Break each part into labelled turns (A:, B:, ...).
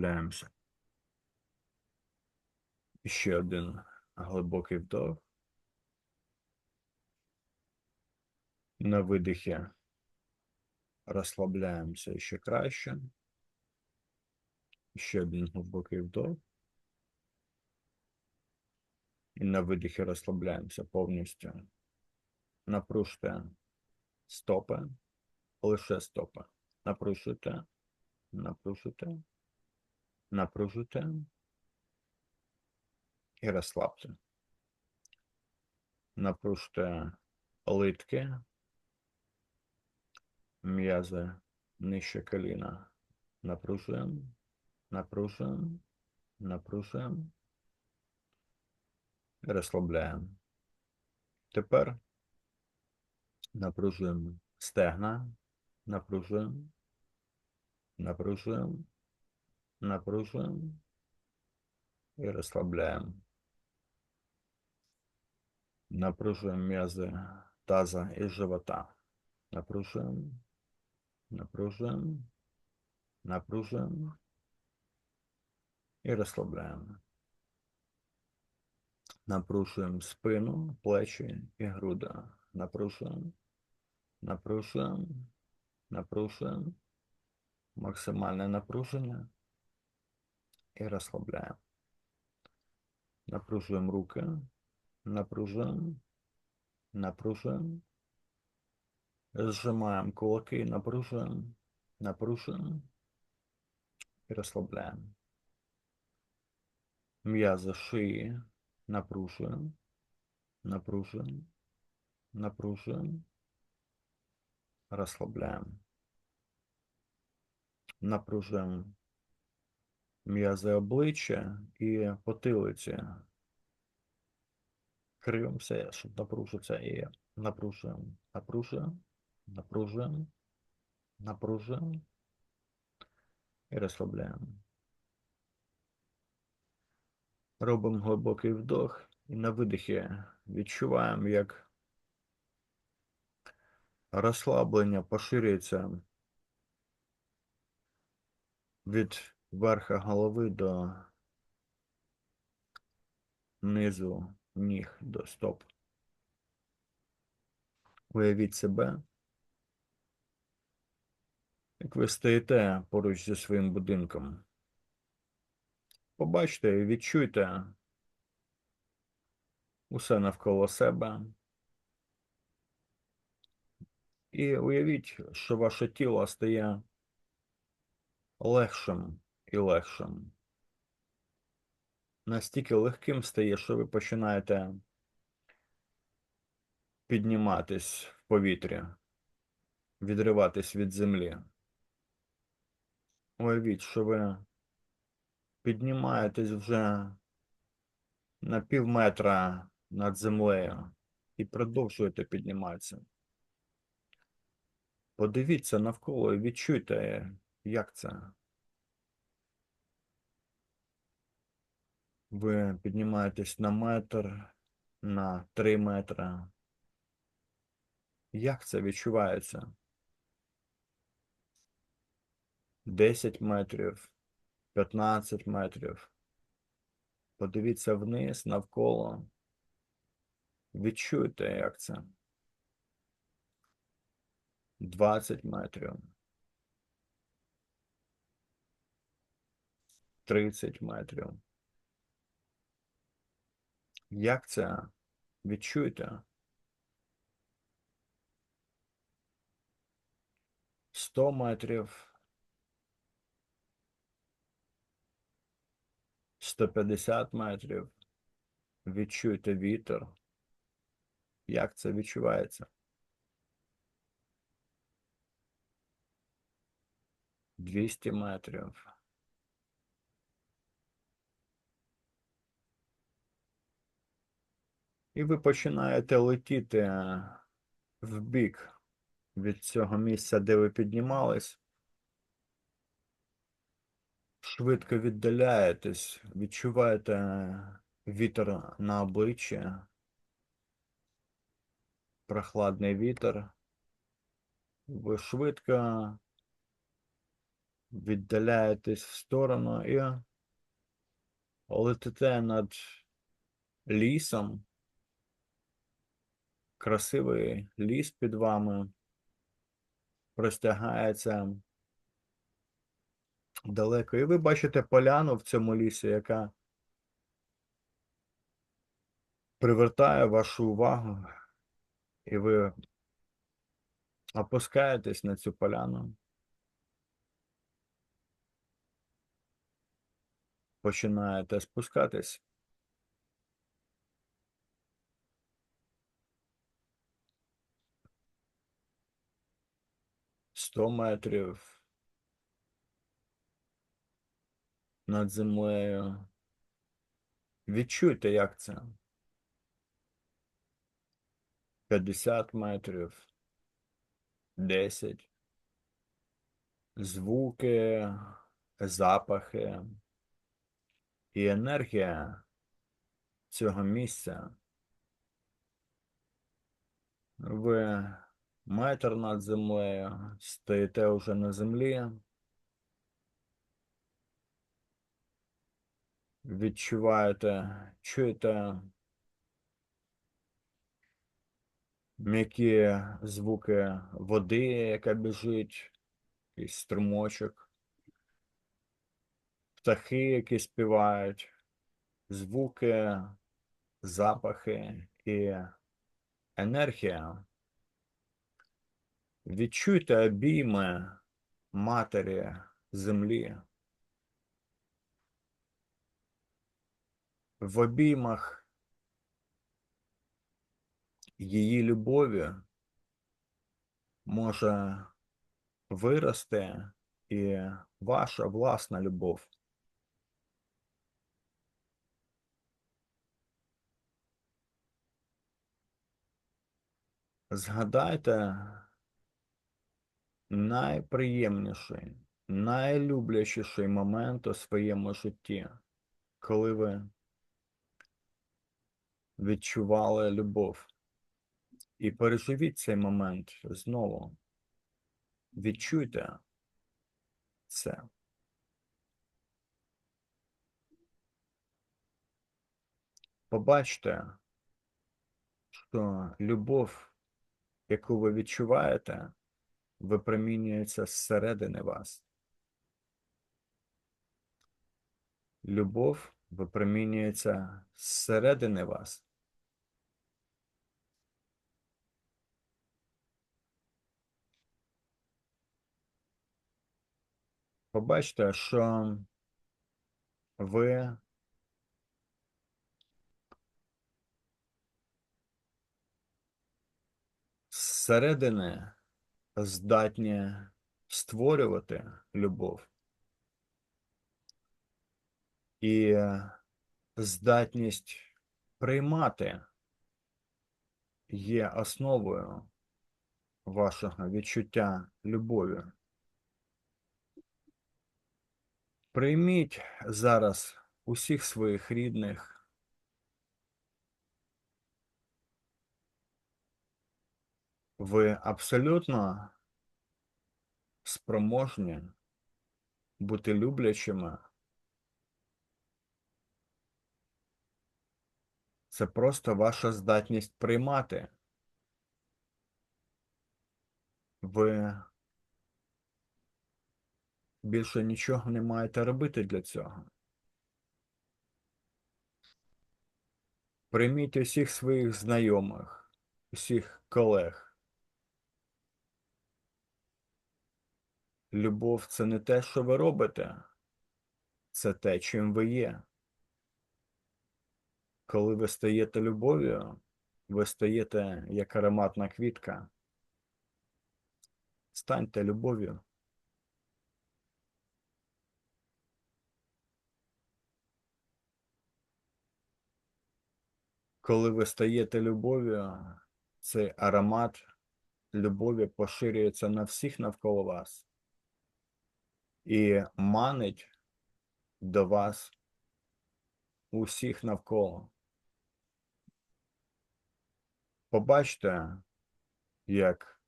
A: розслабляємося. Ще один глибокий вдох. На видихі розслабляємося ще краще. Ще один глибокий вдох. І на видихі розслабляємося повністю. Напружте стопи, лише стопи. Напружуйте, напружуйте, напружуйте і розслабте. Напружте литки, м'язи нижче коліна. Напружуємо, напружуємо, напружуємо розслабляємо. Тепер напружуємо стегна, напружуємо, напружуємо, напружуємо і розслабляємо. Напружуємо м'язи таза і живота. Напружуємо, напружуємо, напружуємо і розслабляємо. Напружуємо спину, плечі і груди. Напружуємо, напружуємо, напружуємо. Максимальне напруження і розслабляємо. Напружуємо руки, напружуємо, напружуємо. Зжимаємо кулаки, напружуємо, напружуємо і розслабляємо. М'язи шиї напружуємо, напружуємо, напружуємо, розслабляємо. Напружуємо м'язи обличчя і потилиці. Кривимося, щоб напружитися і напружуємо, напружуємо, напружуємо, напружуємо і розслабляємо. Робимо глибокий вдох і на видихі відчуваємо, як розслаблення поширюється від верха голови до низу ніг до стоп. Уявіть себе, як ви стоїте поруч зі своїм будинком. Побачте і відчуйте усе навколо себе. І уявіть, що ваше тіло стає легшим і легшим. Настільки легким стає, що ви починаєте підніматись в повітрі, відриватись від землі. Уявіть, що ви піднімаєтесь вже на пів метра над землею і продовжуєте підніматися. Подивіться навколо і відчуйте, як це. Ви піднімаєтесь на метр, на три метри. Як це відчувається? 10 метрів, 15 метрів. Подивіться вниз, навколо. Відчуйте, як це. 20 метрів. 30 метрів. Як це? Відчуйте. 100 метрів. 150 метрів. Відчуйте вітер. Як це відчувається? 200 метрів. І ви починаєте летіти в бік від цього місця, де ви піднімались. Швидко віддаляєтесь, відчуваєте вітер на обличчі, прохладний вітер. Ви швидко віддаляєтесь в сторону і летите над лісом. Красивий ліс під вами простягається далеко. І ви бачите поляну в цьому лісі, яка привертає вашу увагу, і ви опускаєтесь на цю поляну. Починаєте спускатись. Сто метрів над землею. Відчуйте, як це. 50 метрів. 10. Звуки, запахи і енергія цього місця. Ви метр над землею, стоїте вже на землі. Відчуваєте, чуєте м'які звуки води, яка біжить, якийсь струмочок, птахи, які співають, звуки, запахи і енергія. Відчуйте обійми матері землі. В обіймах її любові може вирости і ваша власна любов. Згадайте найприємніший, найлюблячіший момент у своєму житті, коли ви відчували любов. І переживіть цей момент знову. Відчуйте це. Побачте, що любов, яку ви відчуваєте, випромінюється зсередини вас. Любов випромінюється зсередини вас. Побачте, що ви зсередини здатні створювати любов і здатність приймати є основою вашого відчуття любові. Прийміть зараз усіх своїх рідних. Ви абсолютно спроможні бути люблячими. Це просто ваша здатність приймати. Ви більше нічого не маєте робити для цього. Прийміть усіх своїх знайомих, усіх колег. Любов це не те, що ви робите, це те, чим ви є. Коли ви стаєте любов'ю, ви стаєте як ароматна квітка. Станьте любов'ю. Коли ви стаєте любов'ю, цей аромат любові поширюється на всіх навколо вас і манить до вас усіх навколо. Побачте, як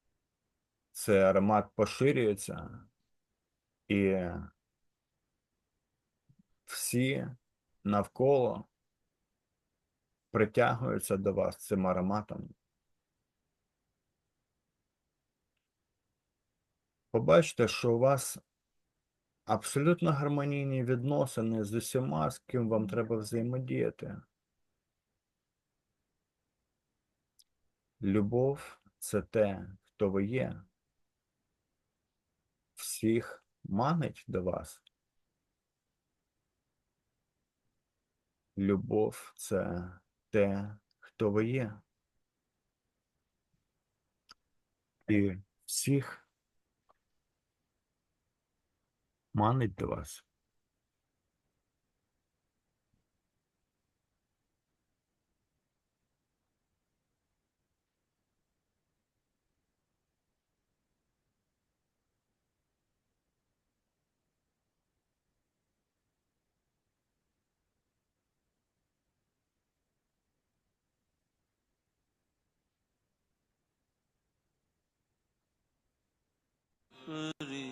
A: цей аромат поширюється І всі навколо притягуються до вас цим ароматом. Побачите, що у вас абсолютно гармонійні відносини з усіма, з ким вам треба взаємодіяти. Любов це те, хто ви є. Всіх манить до вас. Любов це те, хто ви є. І всіх манить до вас.
B: Parisani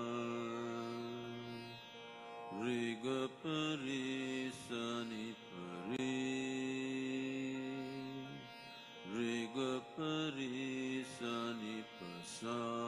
B: Rigapari Sanipari Rigapari Sanipasa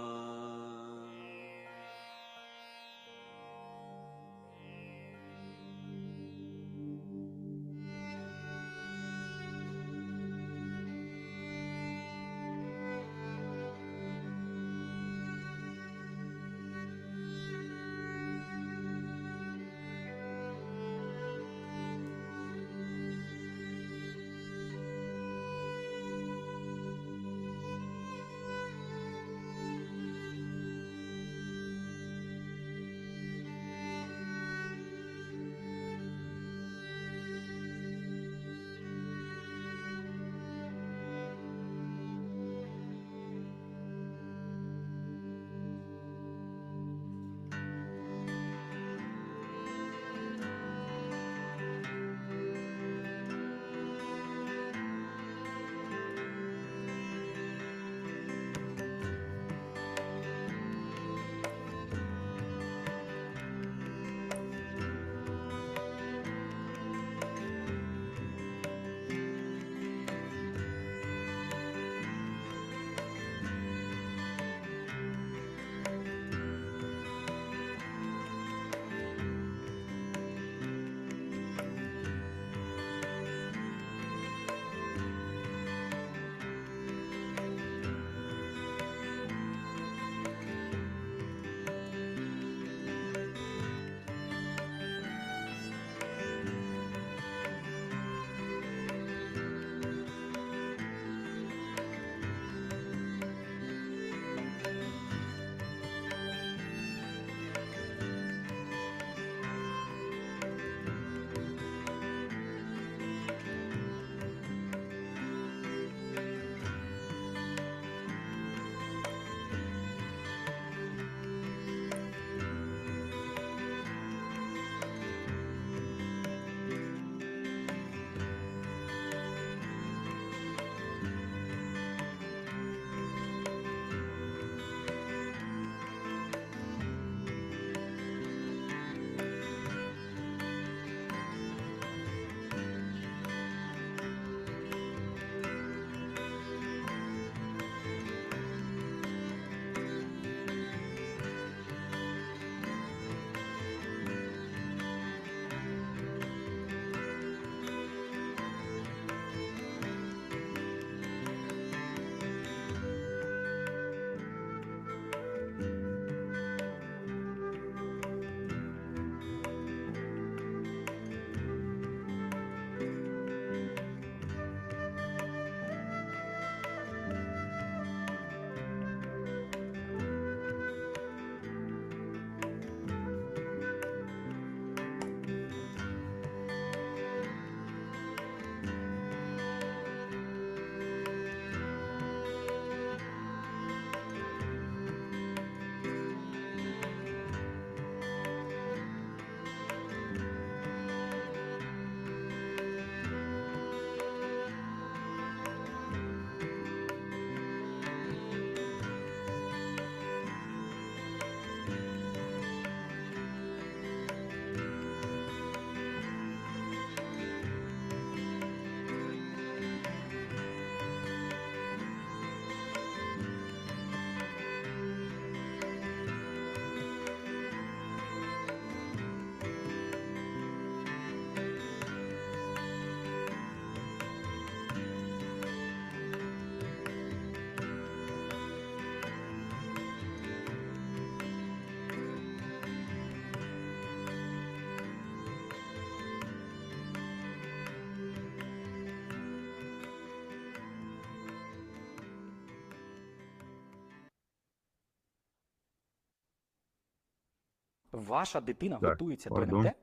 C: Ваша дитина
A: Так,
C: готується до
A: пардон.
C: НМТ?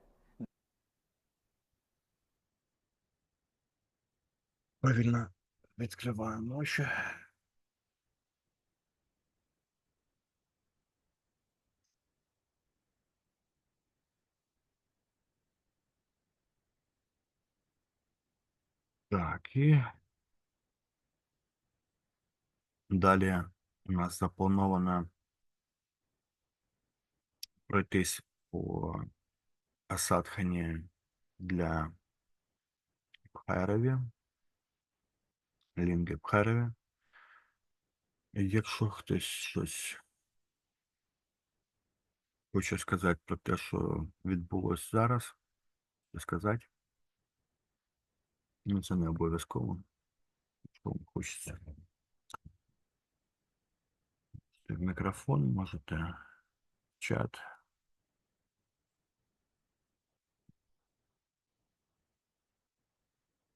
A: Повільно відкриваємо очі. Так, і далі у нас заплановано пройтись по Асадхані для Пхайрові, Лінги Пхайрові. Якщо хтось щось хоче сказати про те, що відбулося зараз, сказати, ну це не обов'язково. Що вам хочеться. Мікрофон можете, в чат.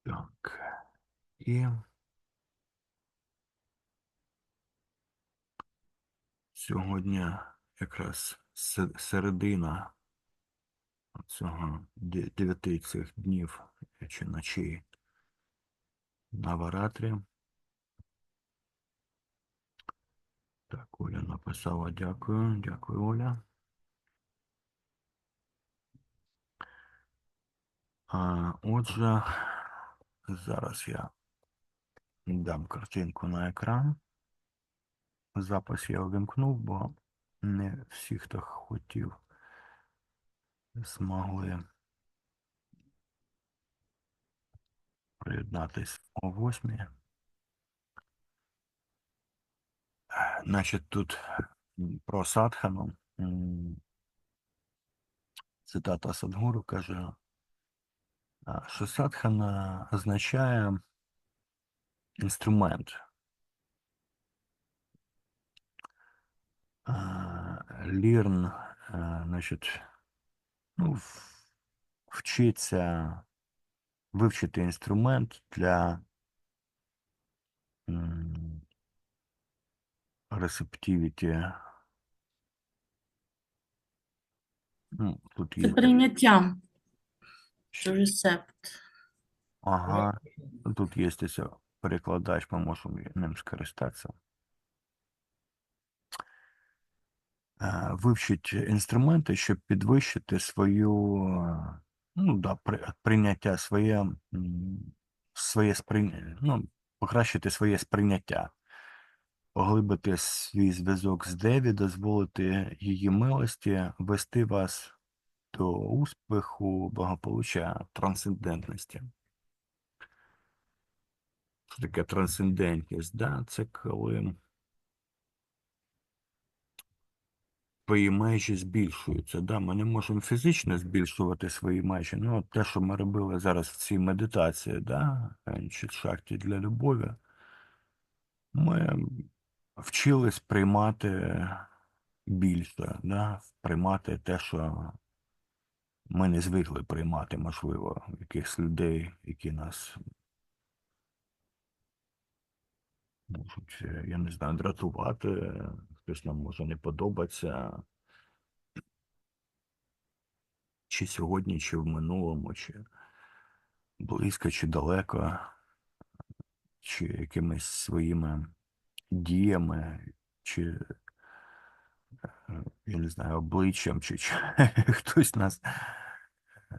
A: Так. І сьогодні якраз середина цього дев'яти цих днів чи ночей на Варатрі. Так, Оля написала дякую. Дякую, Оля. А, отже, зараз я дам картинку на екран. Запис я увімкнув, бо не всі, хто хотів, змогли приєднатись о восьмій. Значить, тут про Садхану. Цитата Садгуру каже, що садхана означає інструмент. А, Лірн, значить, ну, вчиться вивчити інструмент для ресептивіті. Ну, тут є.
D: прийняття. Рецепт.
A: Ага, тут є ось перекладач, ми можемо ним скористатися. Е, Вивчить інструменти, щоб підвищити свою, ну, да, прийняття, своє, своє сприйняття, ну, покращити своє сприйняття, поглибити свій зв'язок з Деві, дозволити її милості вести вас до успіху, благополуччя, трансцендентності. Що таке трансцендентність? Да? Це коли твої межі збільшуються. Да? Ми не можемо фізично збільшувати свої межі. Ну, от те, що ми робили зараз в цій медитації, да? чи шахті для любові, ми вчились приймати більше, да? приймати те, що ми не звикли приймати, можливо, якихось людей, які нас можуть, е, я не знаю, дратувати, хтось нам може не подобатися. Чи сьогодні, чи в минулому, чи близько, чи далеко, чи якимись своїми діями, чи е, я не знаю, обличчям, чи, чи хтось нас,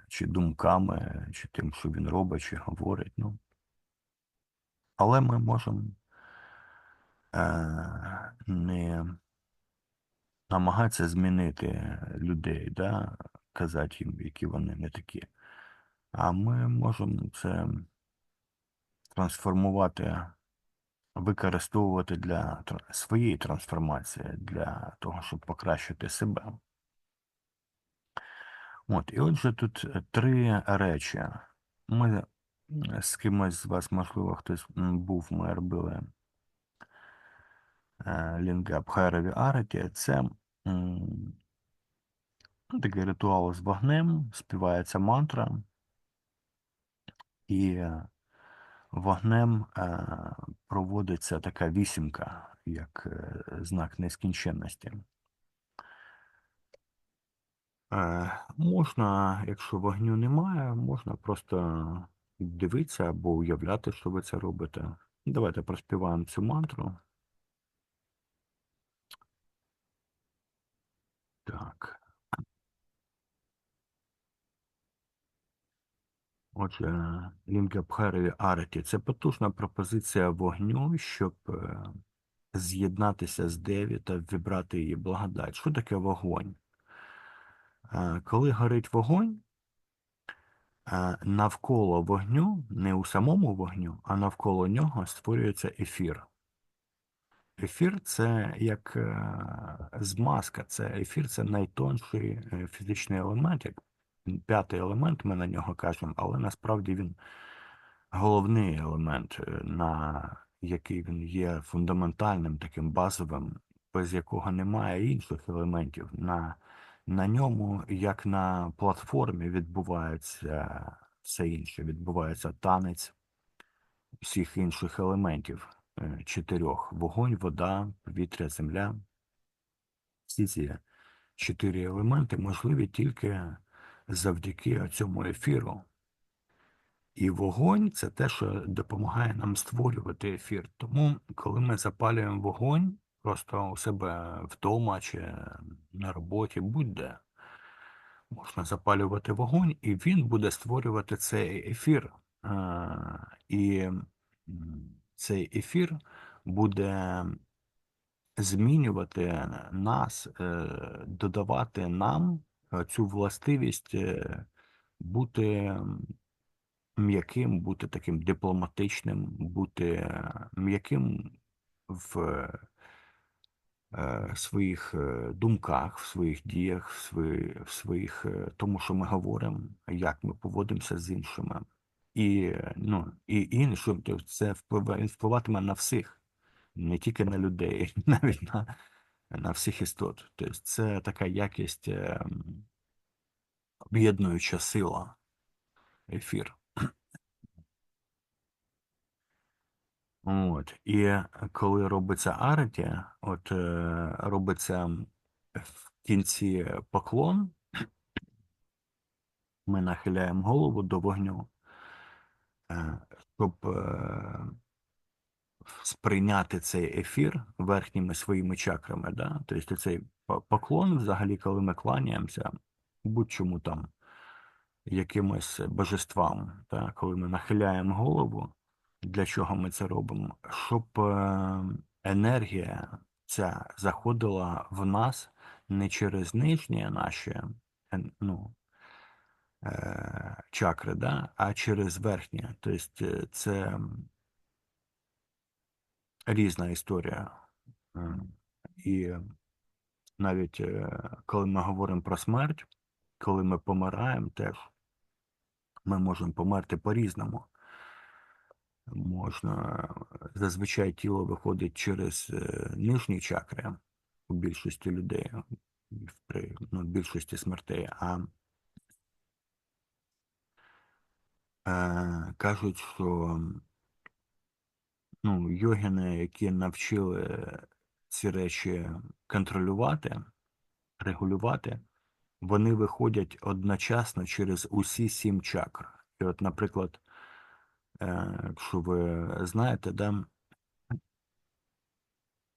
A: чи думками, чи тим, що він робить, чи говорить. Ну. Але ми можемо е, не намагатися змінити людей, да? казати їм, які вони не такі. А ми можемо це трансформувати, використовувати для своєї трансформації, для того, щоб покращити себе. От, і отже, тут е, три речі. Ми з кимось з вас, можливо, хтось був, ми робили е, Лінга Абхайрові Ареті. Це ну, такий ритуал з вогнем, співається мантра, і е, вогнем е, проводиться така вісімка, як е, знак нескінченності. Е, можна, якщо вогню немає, можна просто дивитися або уявляти, що ви це робите. Давайте проспіваємо цю мантру. Так. Отже, Лінгабхарові Ареті це потужна пропозиція вогню, щоб е, з'єднатися з Деві та вібрати її благодать. Що таке вогонь? Коли горить вогонь, навколо вогню, не у самому вогню, а навколо нього створюється ефір. Ефір це як е, змазка, це ефір це найтонший е, фізичний елемент, як п'ятий елемент, ми на нього кажемо, але насправді він головний елемент, е, на який він є фундаментальним, таким базовим, без якого немає інших елементів. На, на ньому, як на платформі, відбувається все інше, відбувається танець всіх інших елементів е, чотирьох: вогонь, вода, повітря, земля. Всі ці чотири елементи можливі тільки завдяки цьому ефіру. І вогонь це те, що допомагає нам створювати ефір. Тому, коли ми запалюємо вогонь, просто у себе вдома чи на роботі, будь-де, можна запалювати вогонь, і він буде створювати цей ефір. І цей ефір буде змінювати нас, е, додавати нам е, цю властивість е, бути м'яким, бути таким дипломатичним, бути е, м'яким в е, своїх е, думках, в своїх діях, в свої- в своїх, тому, що ми говоримо, як ми поводимося з іншими. І, е, ну, і іншим, то це впливає, впливатиме на всіх, не тільки на людей, навіть на, на всіх істот. Тобто це така якість е, об'єднуюча сила, ефір. От. І коли робиться ареті, от е, робиться в кінці поклон, ми нахиляємо голову до вогню, е, щоб е, сприйняти цей ефір верхніми своїми чакрами. Да? Тобто цей по- поклон, взагалі, коли ми кланяємося, будь-чому там якимось божествам, да? коли ми нахиляємо голову, для чого ми це робимо? Щоб е, енергія ця заходила в нас не через нижні наші ну, е, чакри, да? а через верхні. Тобто е, це різна історія. І навіть коли ми говоримо про смерть, коли ми помираємо, теж ми можемо померти по-різному. Можна зазвичай тіло виходить через е, нижні чакри у більшості людей, при ну, більшості смертей. А е, кажуть, що ну, йогіни, які навчили ці речі контролювати, регулювати, вони виходять одночасно через усі сім чакр. І от, наприклад, якщо ви знаєте, да,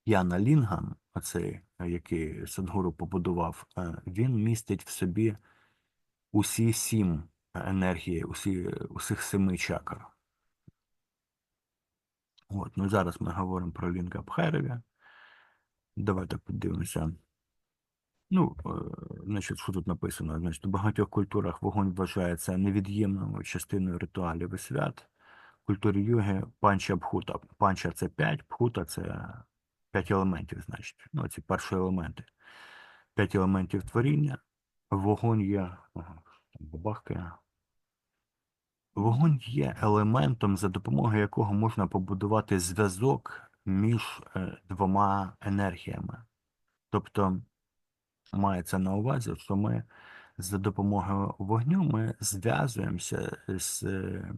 A: Яна Лінгам, оцей, який Садгуру побудував, е, він містить в собі усі сім енергії, усі, усіх семи чакр. От, ну зараз ми говоримо про Лінга Бхайрові. Давайте подивимося. Ну, е, значить, що тут написано? Значить, у багатьох культурах вогонь вважається невід'ємною частиною ритуалів і свят. Культурі йоги панча бхута. Панча це п'ять, бхута це п'ять елементів, значить. Ну, ці перші елементи. П'ять елементів творіння. Вогонь є. Бабахкає. Вогонь є елементом, за допомогою якого можна побудувати зв'язок між е, двома енергіями. Тобто мається на увазі, що ми за допомогою вогню ми зв'язуємося з е,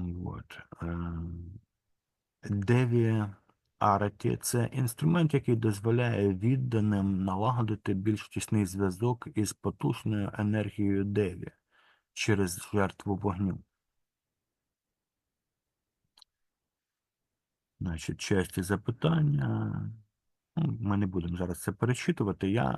A: Вот. Деві Араті це інструмент, який дозволяє відданим налагодити більш тісний зв'язок із потужною енергією Деві через жертву вогню. Значить, часті запитання. Ну, Ми не будемо зараз це перечитувати. Я